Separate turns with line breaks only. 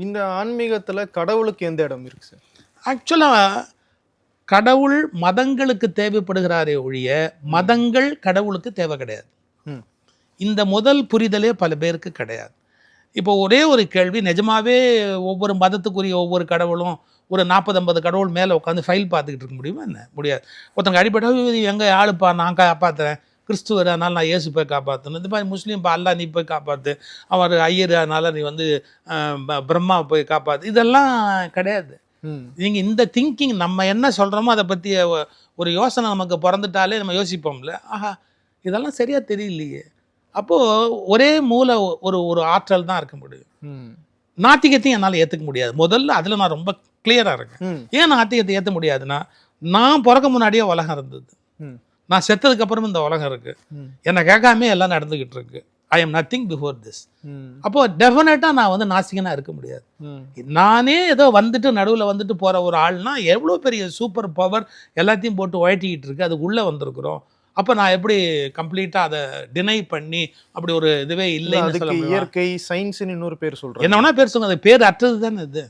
இந்த ஆன்மீகத்துல கடவுளுக்கு எந்த இடம் இருக்கு சார்
ஆக்சுவலாக கடவுள் மதங்களுக்கு தேவைப்படுகிறாரே ஒழிய மதங்கள் கடவுளுக்கு தேவை கிடையாது.
ம்.
இந்த முதல் புரிதலே பல பேருக்கு கிடையாது. இப்போ ஒரே ஒரு கேள்வி நிஜமாவே ஒவ்வொரு மதத்துக்குரிய ஒவ்வொரு கடவுளும் ஒரு நாற்பது ஐம்பது கடவுள் மேலே உட்காந்து ஃபைல் பார்த்துக்கிட்டு இருக்க முடியுமா என்ன? முடியாது. ஒருத்தங்க அடிப்படை எங்கள் ஆளுப்பா? நான் காப்பாற்றுறேன் கிறிஸ்துவர் அதனால் நான் இயேசு போய் காப்பாற்றணும் இந்த மாதிரி முஸ்லீம் பா அல்லா நீ போய் காப்பாற்று அவர் ஐயர் அதனால் நீ வந்து பிரம்மா போய் காப்பாற்று இதெல்லாம் கிடையாது. நீங்கள் இந்த திங்கிங் நம்ம என்ன சொல்கிறோமோ அதை பற்றிய ஒரு யோசனை நமக்கு பிறந்துட்டாலே நம்ம யோசிப்போம்ல. ஆஹா இதெல்லாம் சரியாக தெரியலையே. அப்போது ஒரே மூல ஒரு ஒரு ஆற்றல் தான் இருக்க முடியும். நாத்திகத்தையும் என்னால் ஏற்றுக்க முடியாது. முதல்ல அதில் நான் ரொம்ப கிளியராக இருக்கேன். ஏன் நாத்திகத்தை ஏற்ற முடியாதுன்னா நான் பிறக்க முன்னாடியே உலகம் இருந்தது. நான் செத்ததுக்கு அப்புறம் இந்த உலகம் இருக்குது
ம்.
என்னை கேட்காம எல்லாம் நடந்துக்கிட்டு இருக்கு. I am nothing before this அப்போ டெஃபினட்டாக நான் வந்து நாஸ்திகனாக இருக்க முடியாது. நானே ஏதோ வந்துட்டு நடுவில் வந்துட்டு போகிற ஒரு ஆள்னா எவ்வளோ பெரிய சூப்பர் பவர் எல்லாத்தையும் போட்டு உழட்டிக்கிட்டு இருக்கு. அதுக்கு உள்ளே வந்திருக்கிறோம். அப்போ நான் எப்படி கம்ப்ளீட்டாக அதை டினை பண்ணி அப்படி ஒரு இதுவே
இல்ல? இயற்கை சயின்ஸ்னு இன்னொரு பேர் சொல்றாங்க.
என்ன வேணா பேர் சொல்லுங்க. அது பேர் அற்றது தானே இது.